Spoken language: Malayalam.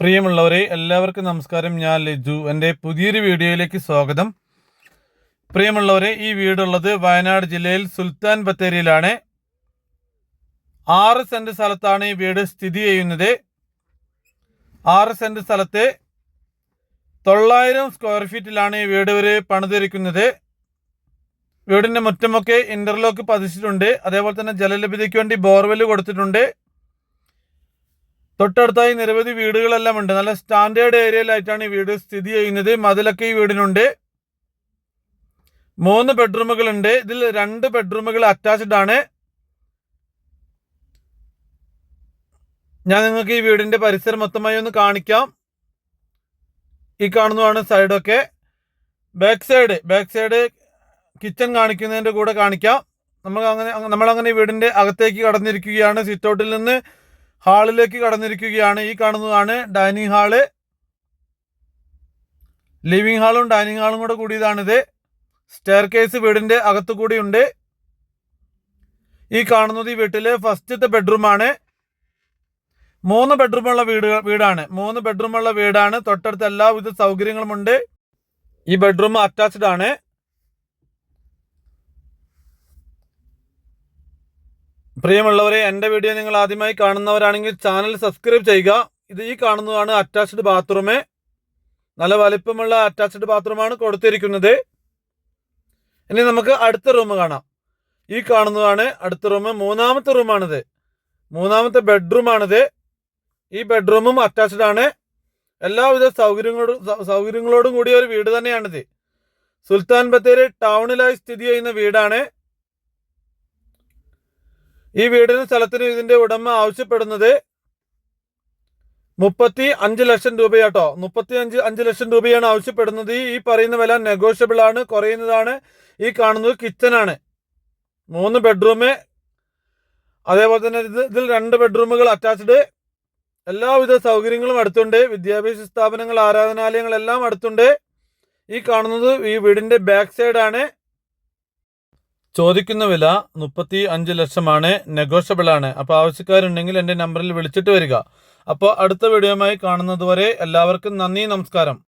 പ്രിയമുള്ളവരെ എല്ലാവർക്കും നമസ്കാരം. ഞാൻ ലിജു. എന്റെ പുതിയൊരു വീഡിയോയിലേക്ക് സ്വാഗതം. പ്രിയമുള്ളവരെ ഈ വീടുള്ളത് വയനാട് ജില്ലയിൽ സുൽത്താൻ ബത്തേരിയിലാണ്. ആറ് സെന്റ് സ്ഥലത്താണ് ഈ വീട് സ്ഥിതി ചെയ്യുന്നത്. ആറ് സെന്റ് സ്ഥലത്തെ തൊള്ളായിരം സ്ക്വയർ ഫീറ്റിലാണ് ഈ വീട് ഇവർ പണിതിരിക്കുന്നത്. വീടിന്റെ മുറ്റമൊക്കെ ഇന്റർലോക്ക് പതിച്ചിട്ടുണ്ട്. അതേപോലെ തന്നെ ജലലഭ്യതയ്ക്ക് വേണ്ടി ബോർവെൽ കൊടുത്തിട്ടുണ്ട്. തൊട്ടടുത്തായി നിരവധി വീടുകളെല്ലാം ഉണ്ട്. നല്ല സ്റ്റാൻഡേർഡ് ഏരിയയിലായിട്ടാണ് ഈ വീട് സ്ഥിതി ചെയ്യുന്നത്. മതിലൊക്കെ ഈ വീടിനുണ്ട്. മൂന്ന് ബെഡ്റൂമുകൾ ഉണ്ട് ഇതിൽ രണ്ട് ബെഡ്റൂമുകൾ അറ്റാച്ച്ഡ് ആണ്. ഞാൻ നിങ്ങൾക്ക് ഈ വീടിന്റെ പരിസരം മൊത്തമായി ഒന്ന് കാണിക്കാം. ഈ കാണുന്നതാണ് സൈഡൊക്കെ back side back side kitchen കാണിക്കുന്നതിന്റെ കൂടെ കാണിക്കാം. നമുക്ക് അങ്ങനെ നമ്മളങ്ങനെ വീടിന്റെ അകത്തേക്ക് കടന്നിരിക്കുകയാണ്. സിറ്റ് ഔട്ടിൽ നിന്ന് ഹാളിലേക്ക് കടന്നിരിക്കുകയാണ്. ഈ കാണുന്നതാണ് ഡൈനിങ് ഹാൾ. ലിവിംഗ് ഹാളും ഡൈനിങ് ഹാളും കൂടെ കൂടിയതാണിത്. സ്റ്റെയർ കേസ് വീടിന്റെ അകത്തു കൂടിയുണ്ട്. ഈ കാണുന്നത് ഈ വീട്ടിലെ ഫസ്റ്റത്തെ ബെഡ്റൂമാണ് മൂന്ന് ബെഡ്റൂമുള്ള വീട് വീടാണ്. മൂന്ന് ബെഡ്റൂമുള്ള വീടാണ്. തൊട്ടടുത്ത് എല്ലാവിധ സൗകര്യങ്ങളുമുണ്ട്. ഈ ബെഡ്റൂം അറ്റാച്ച്ഡ് ആണ്. പ്രിയമുള്ളവരെ എന്റെ വീഡിയോ നിങ്ങൾ ആദ്യമായി കാണുന്നവരാണെങ്കിൽ ചാനൽ സബ്സ്ക്രൈബ് ചെയ്യുക. ഇത് ഈ കാണുന്നതാണ് അറ്റാച്ച്ഡ് ബാത്റൂം നല്ല വലിപ്പമുള്ള അറ്റാച്ച്ഡ് ബാത്റൂമാണ് കൊടുത്തിരിക്കുന്നത്. ഇനി നമുക്ക് അടുത്ത റൂം കാണാം. ഈ കാണുന്നതാണ് അടുത്ത റൂം മൂന്നാമത്തെ റൂമാണിത് മൂന്നാമത്തെ ബെഡ്റൂമാണിത് ഈ ബെഡ്റൂമും അറ്റാച്ച്ഡ് ആണ്. എല്ലാവിധ സൗകര്യങ്ങളോടും സൗകര്യങ്ങളോടും കൂടിയ ഒരു വീട് തന്നെയാണിത്. സുൽത്താൻ ബത്തേരി ടൗണിലായി സ്ഥിതി ചെയ്യുന്ന വീടാണ്. ഈ വീടിന് സ്ഥലത്തിന് ഇതിന്റെ ഉടമ ആവശ്യപ്പെടുന്നത് മുപ്പത്തി അഞ്ച് ലക്ഷം രൂപയാട്ടോ. മുപ്പത്തി അഞ്ച് അഞ്ച് ലക്ഷം രൂപയാണ് ആവശ്യപ്പെടുന്നത്. ഈ പറയുന്ന വില നെഗോഷ്യബിൾ ആണ് കുറയുന്നതാണ്. ഈ കാണുന്നത് കിച്ചൺ ആണ്. മൂന്ന് ബെഡ്റൂം അതേപോലെ തന്നെ ഇത് ഇതിൽ രണ്ട് ബെഡ്റൂമുകൾ അറ്റാച്ച്ഡ് എല്ലാവിധ സൗകര്യങ്ങളും അടുത്തുണ്ട്. വിദ്യാഭ്യാസ സ്ഥാപനങ്ങൾ ആരാധനാലയങ്ങൾ എല്ലാം അടുത്തുണ്ട്. ഈ കാണുന്നത് ഈ വീടിന്റെ ബാക്ക് സൈഡാണ് ചോദിക്കുന്ന വില മുപ്പത്തി അഞ്ച് ലക്ഷമാണ്. നെഗോഷ്യബിൾ ആണ് അപ്പോൾ ആവശ്യക്കാരുണ്ടെങ്കിൽ എന്റെ നമ്പറിൽ വിളിച്ചിട്ട് വരിക. അപ്പോൾ അടുത്ത വീഡിയോയുമായി കാണുന്നതുവരെ എല്ലാവർക്കും നന്ദി നമസ്കാരം.